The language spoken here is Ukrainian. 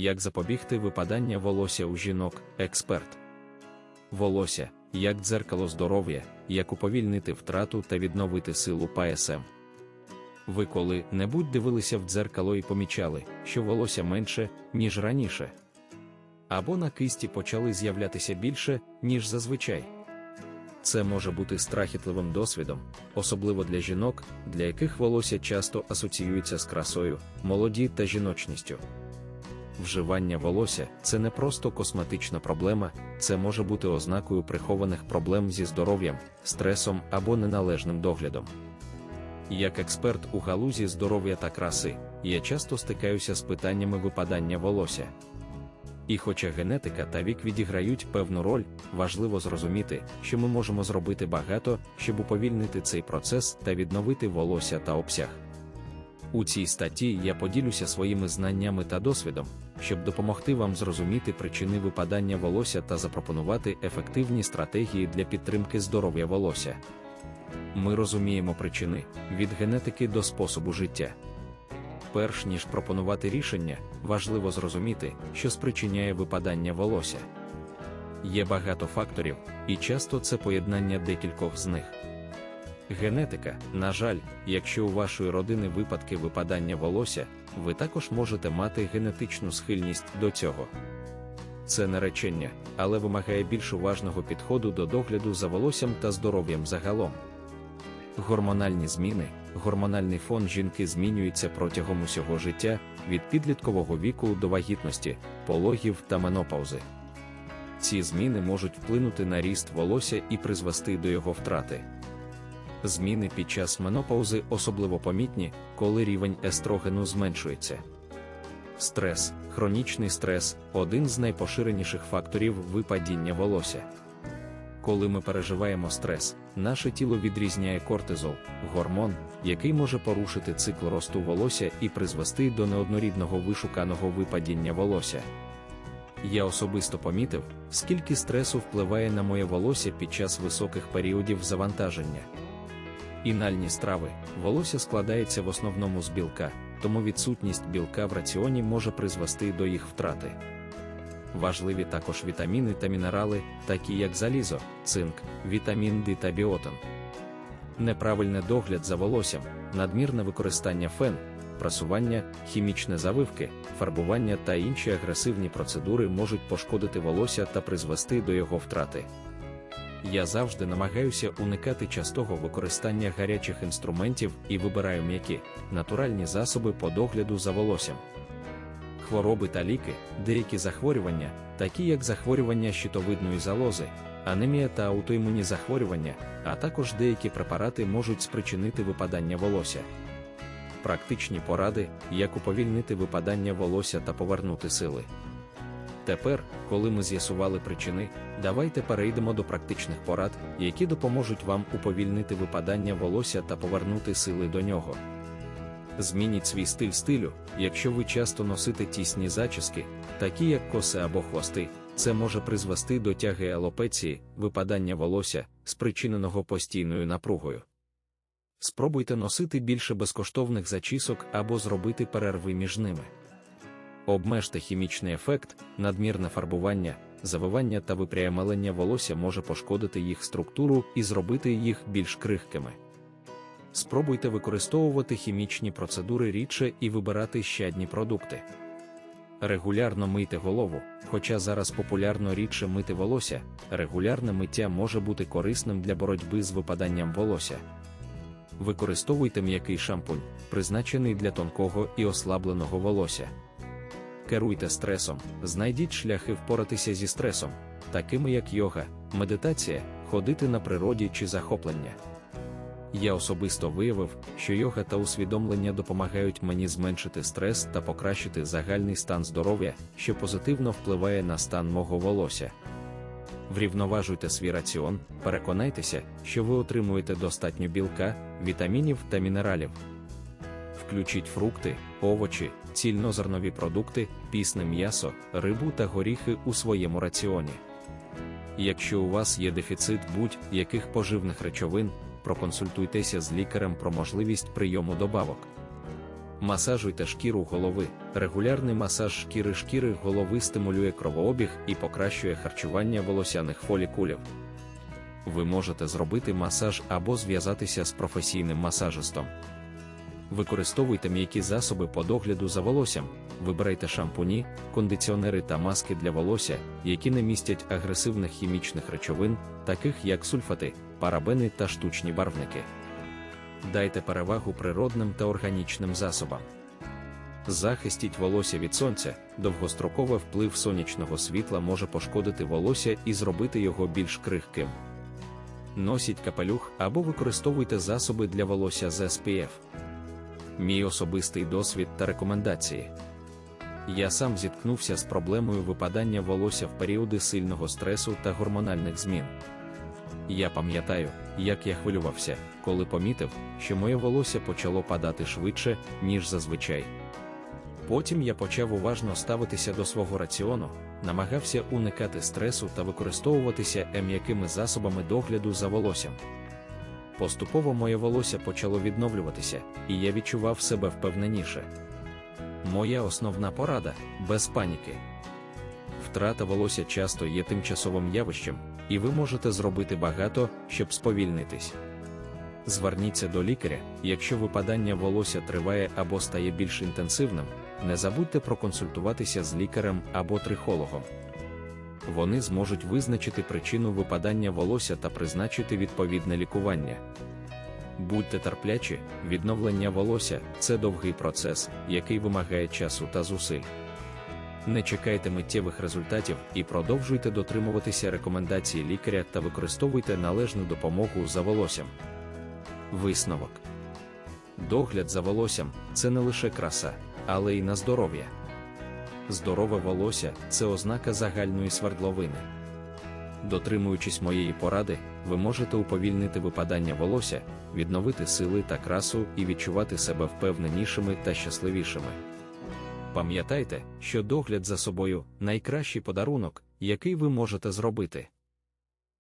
як запобігти випадання волосся у жінок, експерт. Волосся як дзеркало здоров'я, як уповільнити втрату та відновити силу ПСМ. Ви коли-небудь дивилися в дзеркало і помічали, що волосся менше, ніж раніше. Або на кисті почали з'являтися більше, ніж зазвичай. Це може бути страхітливим досвідом, особливо для жінок, для яких волосся часто асоціюється з красою, молоді та жіночністю. Вживання волосся це не просто косметична проблема, це може бути ознакою прихованих проблем зі здоров'ям, стресом або неналежним доглядом. Як експерт у галузі здоров'я та краси, я часто стикаюся з питаннями випадання волосся. І хоча генетика та вік відіграють певну роль, важливо зрозуміти, що ми можемо зробити багато, щоб уповільнити цей процес та відновити волосся та обсяг. У цій статті я поділюся своїми знаннями та досвідом, щоб допомогти вам зрозуміти причини випадання волосся та запропонувати ефективні стратегії для підтримки здоров'я волосся. Ми розуміємо причини від генетики до способу життя. Перш ніж пропонувати рішення, важливо зрозуміти, що спричиняє випадання волосся. Є багато факторів, і часто це поєднання декількох з них. Генетика, на жаль, якщо у вашої родини випадки випадання волосся, ви також можете мати генетичну схильність до цього. Це не речення, але вимагає більш уважного підходу до догляду за волоссям та здоров'ям загалом. Гормональні зміни, гормональний фон жінки змінюється протягом усього життя від підліткового віку до вагітності, пологів та менопаузи. Ці зміни можуть вплинути на ріст волосся і призвести до його втрати. Зміни під час менопаузи особливо помітні, коли рівень естрогену зменшується. Стрес, хронічний стрес один з найпоширеніших факторів випадіння волосся. Коли ми переживаємо стрес, наше тіло відрізняє кортизол, гормон, який може порушити цикл росту волосся і призвести до неоднорідного вишуканого випадіння волосся. Я особисто помітив, скільки стресу впливає на моє волосся під час високих періодів завантаження. Інальні страви, волосся складається в основному з білка, тому відсутність білка в раціоні може призвести до їх втрати. Важливі також вітаміни та мінерали, такі як залізо, цинк, вітамін Д та біотин. Неправильний догляд за волоссям, надмірне використання фен, прасування, хімічне завивки, фарбування та інші агресивні процедури можуть пошкодити волосся та призвести до його втрати. Я завжди намагаюся уникати частого використання гарячих інструментів і вибираю м'які, натуральні засоби по догляду за волоссям. Хвороби та ліки, деякі захворювання, такі як захворювання щитовидної залози, анемія та аутоімунні захворювання, а також деякі препарати можуть спричинити випадання волосся. Практичні поради, як уповільнити випадання волосся та повернути сили. Тепер, коли ми з'ясували причини, давайте перейдемо до практичних порад, які допоможуть вам уповільнити випадання волосся та повернути сили до нього. Змініть свій стиль стилю, якщо ви часто носите тісні зачіски, такі як коси або хвости, це може призвести до тяги алопеції, випадання волосся, спричиненого постійною напругою. Спробуйте носити більше безкоштовних зачісок або зробити перерви між ними. Обмежте хімічний ефект, надмірне фарбування, завивання та випрямлення волосся може пошкодити їх структуру і зробити їх більш крихкими. Спробуйте використовувати хімічні процедури рідше і вибирати щадні продукти. Регулярно мийте голову, хоча зараз популярно рідше мити волосся, регулярне миття може бути корисним для боротьби з випаданням волосся. Використовуйте м'який шампунь, призначений для тонкого і ослабленого волосся. Керуйте стресом, знайдіть шляхи впоратися зі стресом, такими як йога, медитація, ходити на природі чи захоплення. Я особисто виявив, що йога та усвідомлення допомагають мені зменшити стрес та покращити загальний стан здоров'я, що позитивно впливає на стан мого волосся. Врівноважуйте свій раціон, переконайтеся, що ви отримуєте достатньо білка, вітамінів та мінералів. Включіть фрукти, овочі, цільнозернові продукти, пісне м'ясо, рибу та горіхи у своєму раціоні. Якщо у вас є дефіцит будь-яких поживних речовин, проконсультуйтеся з лікарем про можливість прийому добавок. Масажуйте шкіру голови. Регулярний масаж шкіри шкіри голови стимулює кровообіг і покращує харчування волосяних фолікулів. Ви можете зробити масаж або зв'язатися з професійним масажистом. Використовуйте м'які засоби по догляду за волоссям, вибирайте шампуні, кондиціонери та маски для волосся, які не містять агресивних хімічних речовин, таких як сульфати, парабени та штучні барвники. Дайте перевагу природним та органічним засобам. Захистіть волосся від сонця, довгостроковий вплив сонячного світла може пошкодити волосся і зробити його більш крихким. Носіть капелюх або використовуйте засоби для волосся з SPF. Мій особистий досвід та рекомендації. Я сам зіткнувся з проблемою випадання волосся в періоди сильного стресу та гормональних змін. Я пам'ятаю, як я хвилювався, коли помітив, що моє волосся почало падати швидше, ніж зазвичай. Потім я почав уважно ставитися до свого раціону, намагався уникати стресу та використовуватися м'якими засобами догляду за волоссям. Поступово моє волосся почало відновлюватися, і я відчував себе впевненіше. Моя основна порада без паніки. Втрата волосся часто є тимчасовим явищем, і ви можете зробити багато, щоб сповільнитись. Зверніться до лікаря, якщо випадання волосся триває або стає більш інтенсивним, не забудьте проконсультуватися з лікарем або трихологом. Вони зможуть визначити причину випадання волосся та призначити відповідне лікування. Будьте терплячі, відновлення волосся це довгий процес, який вимагає часу та зусиль. Не чекайте миттєвих результатів і продовжуйте дотримуватися рекомендацій лікаря та використовуйте належну допомогу за волоссям. Висновок догляд за волоссям це не лише краса, але й на здоров'я. Здорове волосся це ознака загальної свердловини. Дотримуючись моєї поради, ви можете уповільнити випадання волосся, відновити сили та красу і відчувати себе впевненішими та щасливішими. Пам'ятайте, що догляд за собою найкращий подарунок, який ви можете зробити.